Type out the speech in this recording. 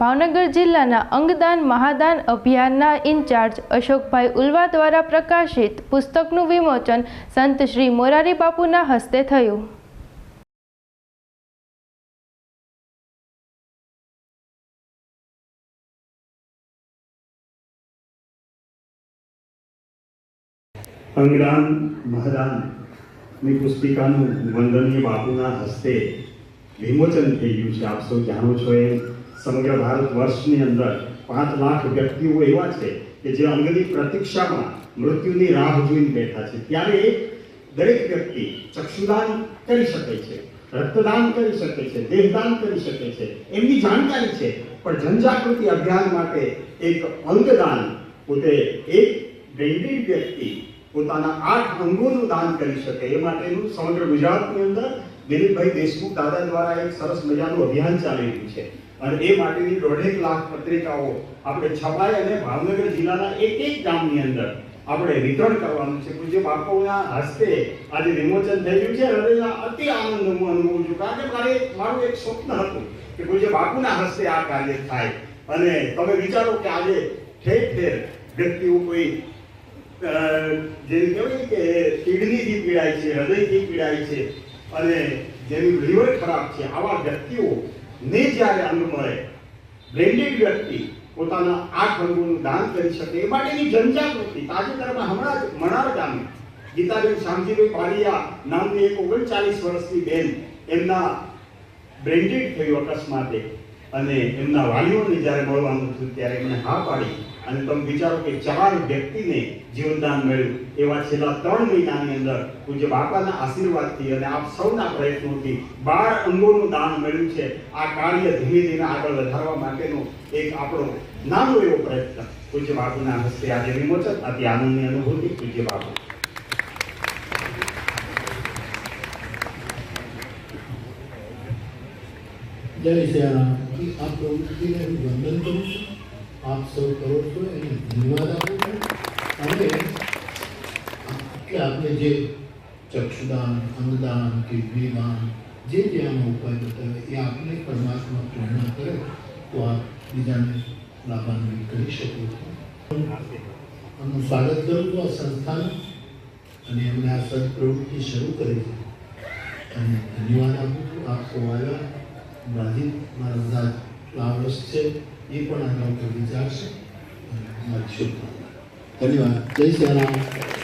ભાવનગર જિલ્લાના અંગદાન મહાદાન અભિયાનના ઇન્ચાર્જ અશોકભાઈ ઉલવા દ્વારા પ્રકાશિત પુસ્તકનું વિમોચન સંત શ્રી મોરારી બાપુના હસ્તે થયું. અંગદાન મહાદાનની પુસ્તિકાનું વંદનીય બાપુના હસ્તે વિમોચન થઈ ગયું છે. આપ સૌ જાણો છો એ સમગ્ર ભારત વર્ષની અંદર પાંચ લાખ વ્યક્તિઓ એવા છે કે જે અંગની પ્રતીક્ષામાં મૃત્યુની રાહ જોઈને બેઠા છે. ત્યારે દરેક વ્યક્તિ ચક્ષુદાન કરી શકે છે, રક્તદાન કરી શકે છે, દેહદાન કરી શકે છે, એમની જાણકારી છે. પણ જનજાગૃતિ અભિયાન માટે એક અંગદાન પોતે એક બ્રેન્ડેડ વ્યક્તિ પોતાના આઠ અંગોનું દાન કરી શકે. એ માટેનું સમગ્ર ગુજરાતની અંદર દિલીપભાઈ દેશમુખ દાદા દ્વારા એક સરસ મજાનું અભિયાન ચાલી રહ્યું છે. અને એ માટેની દોઢેક લાખ પત્રિકાઓ આપણે છપાઈ અને ભાવનગર જિલ્લાના એક એક ગામની અંદર આપણે વિતરણ કરવાનું છે. પૂજ્ય બાપુના હસ્તે આજે વિમોચન થઈ છે. હૃદયના અતિ આનંદ હું અનુભવું છું. કારણ કે મારે, મારું એક સ્વપ્ન હતું કે પૂજ્ય બાપુના હસ્તે આ કાર્ય થાય. અને તમે વિચારો કે આજે ઠેર ઠેર વ્યક્તિઓ કોઈ જેને કહેવાય કે કિડનીથી પીડાય છે, હૃદયથી પીડાય છે. અને જેનું લીવર ખરાબ છે, આવા વ્યક્તિઓને જ્યારે અન્ન મળે બ્રેન્ડેડ વ્યક્તિ પોતાના આઠ અંગોનું દાન કરી શકે એ માટેની જનજાગૃતિ તાજેતરમાં હમણાં જ મણાર ગામે ગીતાબેન શામજીભાઈ પારિયા નામની એક ઓગણચાલીસ વર્ષની બેન એમના બ્રેન્ડેડ થયું અકસ્માતે. અને એમના વાલીઓને જ્યારે મળવાનું થયું ત્યારે એમણે હા પાડી અને તમે વિચારો કે ચાર વ્યક્તિને જીવનદાન મળ્યું. એવા છેલ્લા ત્રણ મહિનાની અંદર પૂજ્ય બાપાના આશીર્વાદથી અને આપ સૌના પ્રયત્નોથી બાર અંગોનું દાન મળ્યું છે. આ કાર્ય ધીમે ધીમે આગળ વધારવા માટેનો એક આપણો નાનો એવો પ્રયત્ન પૂજ્ય બાપુના હસ્તે આજે વિમોચન અતિ આનંદની અનુભૂતિ પૂજ્ય બાપુ. જય સિયારામ. આ પ્રવૃત્તિને હું વંદન કરું છું. આપ સૌ કરો છો એને ધન્યવાદ આપું છું. અને કે આપણે જે ચક્ષુદાન, અંગદાન કિડનીદાન જે જે આનો ઉપાય બતાવે એ આપને પરમાત્મા પ્રેરણા કરે, તો આપ બીજાને લાભાન્વિત કરી શકો છો. આનું સ્વાગત કરું છું આ સંસ્થાનું. અને એમણે આ સદપ્રવૃત્તિ શરૂ કરી છે. અને ધન્યવાદ આપું છું. આપ સૌ આવ્યા. બ્રાઝિલ મારા ફ્લાવર્સ છે. એ પણ આગળ વિચારશે. મારી શુભકામના. ધન્યવાદ. જય સિયારામ